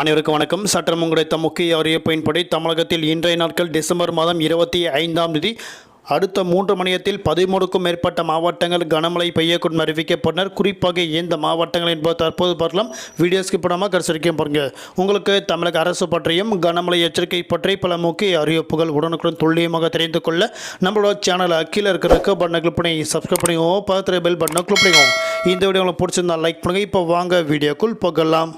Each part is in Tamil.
அனைவருக்கும் வணக்கம். சட்டம் கிடைத்த முக்கிய அறிவிப்பின்படி தமிழகத்தில் இன்றைய நாட்கள் டிசம்பர் மாதம் இருபத்தி ஐந்தாம் தேதி அடுத்த மூன்று மணியத்தில் பதிமூணுக்கும் மேற்பட்ட மாவட்டங்கள் கனமழை பெய்யக்கூடும் அறிவிக்கப்பட்டனர். குறிப்பாக எந்த மாவட்டங்கள் என்பது தற்போது பார்க்கலாம். வீடியோஸ்க்கு படமாக பண்ணாமல் பாருங்கள் பாருங்க. உங்களுக்கு தமிழக அரசு பற்றியும் கனமழை எச்சரிக்கை பற்றி பல முக்கிய அறிவிப்புகள் உடனுக்குடன் துல்லியமாக தெரிந்து கொள்ள நம்மளோட சேனலை கீழே இருக்கிற பட்டனை கிளிக் பண்ணி சப்ஸ்கிரைப் பண்ணிக்கோ பக்கத்தில் பெல் பட்டனை கிளிக் பண்ணிக்கோங்க இந்த வீடியோ உங்களுக்கு பிடிச்சிருந்தா லைக் பண்ணுங்கள் இப்போ வாங்க வீடியோக்குள் போகலாம்.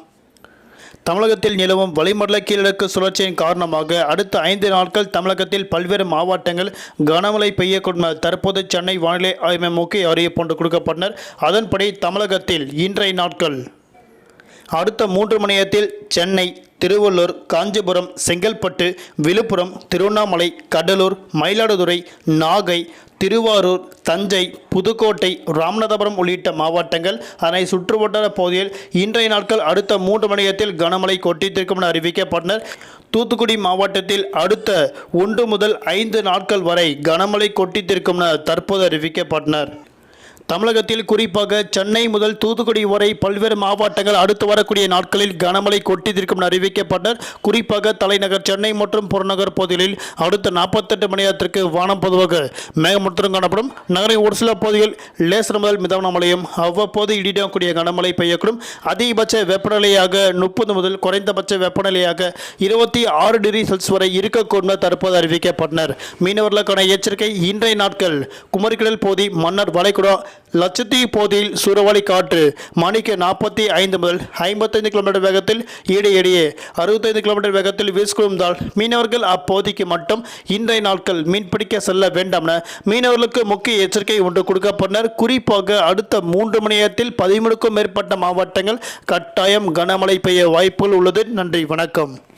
தமிழகத்தில் நிலவும் வளிமண்டல கீழடுக்கு சுழற்சியின் காரணமாக அடுத்த ஐந்து நாட்கள் தமிழகத்தில் பல்வேறு மாவட்டங்கள் கனமழை பெய்யக்கூடும் தற்போது சென்னை வானிலை ஆய்வு முக்கிய அறிவிப்பு ஒன்று கொடுக்கப்பட்டனர். அதன்படி தமிழகத்தில் இன்றைய நாட்கள் அடுத்த மூன்று மணி நேரத்தில் சென்னை திருவள்ளூர் காஞ்சிபுரம் செங்கல்பட்டு விழுப்புரம் திருவண்ணாமலை கடலூர் மயிலாடுதுறை நாகை திருவாரூர் தஞ்சை புதுக்கோட்டை ராமநாதபுரம் உள்ளிட்ட மாவட்டங்கள் அதனை சுற்றுவட்டார பகுதியில் இன்றைய நாட்கள் அடுத்த மூன்று மணி நேரத்தில் கனமழை கொட்டித்திருக்கும் என அறிவிக்கப்பட்டனர். தூத்துக்குடி மாவட்டத்தில் அடுத்த ஒன்று முதல் ஐந்து நாட்கள் வரை கனமழை கொட்டித்திருக்கும் என தற்போது அறிவிக்கப்பட்டனர். தமிழகத்தில் குறிப்பாக சென்னை முதல் தூத்துக்குடி வரை பல்வேறு மாவட்டங்கள் அடுத்து வரக்கூடிய நாட்களில் கனமழை கொட்டியிருக்கும் என அறிவிக்கப்பட்டனர் குறிப்பாக தலைநகர் சென்னை மற்றும் புறநகர் பகுதிகளில் அடுத்த நாற்பத்தெட்டு மணி நேரத்திற்கு வானம் பொதுவாக மேகமூட்டத்துடன் காணப்படும். நகரின் ஒரு சில பகுதிகள் லேசர் முதல் மிதமான மழையும் அவ்வப்போது இடிடக்கூடிய கனமழை பெய்யக்கூடும். அதிகபட்ச வெப்பநிலையாக முப்பது முதல் குறைந்தபட்ச வெப்பநிலையாக இருபத்தி ஆறு டிகிரி செல்சியஸ் வரை இருக்கக்கூடும் தற்போது அறிவிக்கப்பட்டனர். மீனவர்களுக்கான எச்சரிக்கை இன்றைய நாட்கள் குமரிக்கடல் பகுதி மன்னர் வளைகுடா லட்சத்தீவு பகுதியில் சூறாவளி காற்று மணிக்கு நாற்பத்தி ஐந்து முதல் ஐம்பத்தைந்து கிலோமீட்டர் வேகத்தில் இடையிடையே அறுபத்தைந்து கிலோமீட்டர் வேகத்தில் வீசிக்கொண்டால் மீனவர்கள் அப்பகுதிக்கு மட்டும் இன்றைய நாட்கள் மீன்பிடிக்க செல்ல வேண்டாம் என மீனவர்களுக்கு முக்கிய எச்சரிக்கை ஒன்று கொடுக்கப்பட்டனர் குறிப்பாக அடுத்த மூன்று மணி நேரத்தில் பதிமூணுக்கும் மேற்பட்ட மாவட்டங்கள் கட்டாயம் கனமழை பெய்ய வாய்ப்புகள் உள்ளது. நன்றி வணக்கம்.